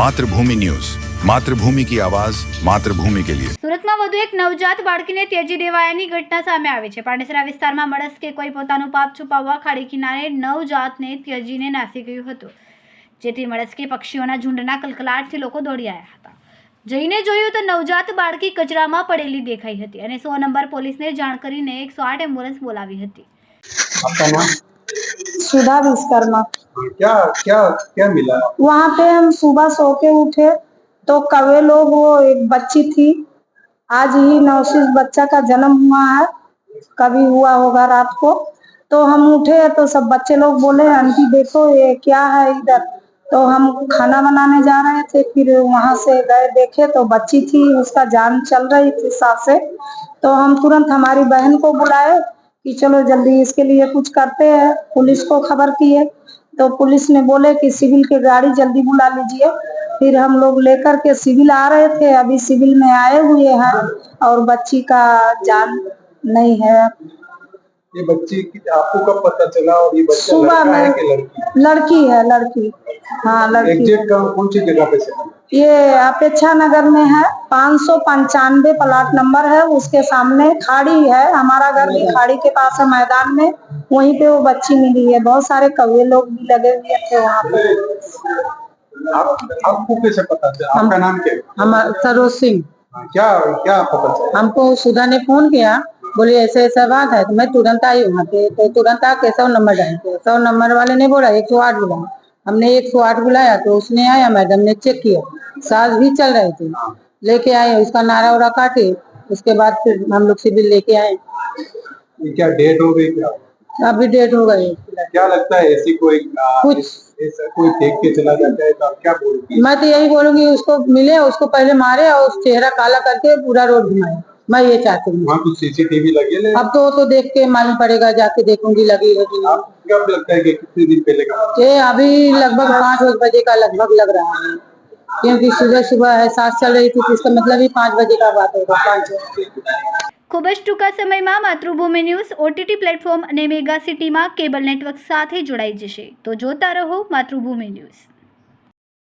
Mathrubhumi news. Mathrubhumi કી આવાજ માતૃભૂમિ કે લિયે. સુરતમાં વધુ એક નવજાત બાળકીને તેજી દેવાયાની ઘટના સામે આવી છે. પાંડેસરા વિસ્તારમાં મળસ કે કોઈ પોતાનું પાપ છુપાવવા ખાડી કિનારે નવજાતને તેજીને નાસી ગયું હતું. જેથી મળસ્કે પક્ષીઓના ઝુંડના કલકલાટથી લોકો દોડી આવ્યા હતા. જઈને જોયું તો નવજાત બાળકી કચરામાં પડેલી દેખાઈ હતી અને સો નંબર પોલીસને જાણ કરીને એકસો આઠ એમ્બ્યુલન્સ બોલાવી હતી. सुधा विश्वकर्मा क्या क्या क्या मिला? वहाँ पे हम सुबह सो के उठे तो कवे लोग वो एक बच्ची थी। आज ही नवशीष बच्चा का जन्म हुआ है कभी हुआ होगा रात को। तो हम उठे तो सब बच्चे लोग बोले आंटी देखो ये क्या है इधर। तो हम खाना बनाने जा रहे थे फिर वहाँ से गए देखे तो बच्ची थी उसका जान चल रही थी सांस। से तो हम तुरंत हमारी बहन को बुलाए कि चलो जल्दी इसके लिए कुछ करते हैं। पुलिस को खबर किए तो पुलिस ने बोले कि सिविल की गाड़ी जल्दी बुला लीजिए। फिर हम लोग लेकर के सिविल आ रहे थे। अभी सिविल में आए हुए हैं और बच्ची का जान नहीं है। ये बच्ची की- आपको कब पता चला और ये बच्चा सुबह लड़का है कि लड़की? लड़की है लड़की। हाँ लड़की। एग्जैक्ट कहाँ कौन सी जगह पे से? ये अपेक्षा नगर में है पाँच सौ पंचानवे प्लाट नंबर है उसके सामने खाड़ी है हमारा घर भी खाड़ी के पास है मैदान में वहीं पे वो बच्ची मिली है बहुत सारे कौवे लोग भी लगे हुए थे वहाँ पे। आप आपको कैसे पता चला? आपका नाम क्या है? हम सरोज सिंह। हाँ, क्या क्या पता चला? हमको सुधा ने फ़ोन किया बोली ऐसे ऐसा बात है तो मैं तुरंत आई वहाँ पे तो तुरंत आके सौ नंबर डाल के सौ नंबर वाले ने बोला एक सौ आठ बुलाया हमने एक सौ आठ बुलाया तो उसने आया मैडम ने चेक किया सांस भी चल रही थी लेके आए उसका नारा वारा काटे उसके बाद फिर हम लोग सिविल लेके आए। क्या डेट हो गई क्या? अभी डेट हो गई। क्या लगता है ऐसी कोई कुछ- कोई देख के चला जाता है तो आप क्या बोलती मैं तो यही बोलूँगी उसको मिले उसको पहले मारे और उस चेहरा काला करके पूरा रोड घुमाए। मैं ये चाहती हूँ वहाँ कुछ सीसीटीवी लगे ले अब तो वो तो देख के मालूम पड़ेगा जाके देखूंगी लगी है कि नहीं आपको क्या लगता है कि कितने दिन पहले का बात ये अभी लगभग पाँच बज बजे का लगभग लग रहा है क्योंकि सुबह सुबह है सांस चल रही थी तो इसका मतलब ही पाँच बजे का बात होगा पाँच ખૂબ જ ટૂંકા સમયમાં માતૃભૂમિ ન્યૂઝ ઓટીટી પ્લેટફોર્મ અને મેગા સિટીમાં કેબલ નેટવર્ક સાથે જોડાઈ જશે તો જોતા રહો માતૃભૂમિ ન્યૂઝ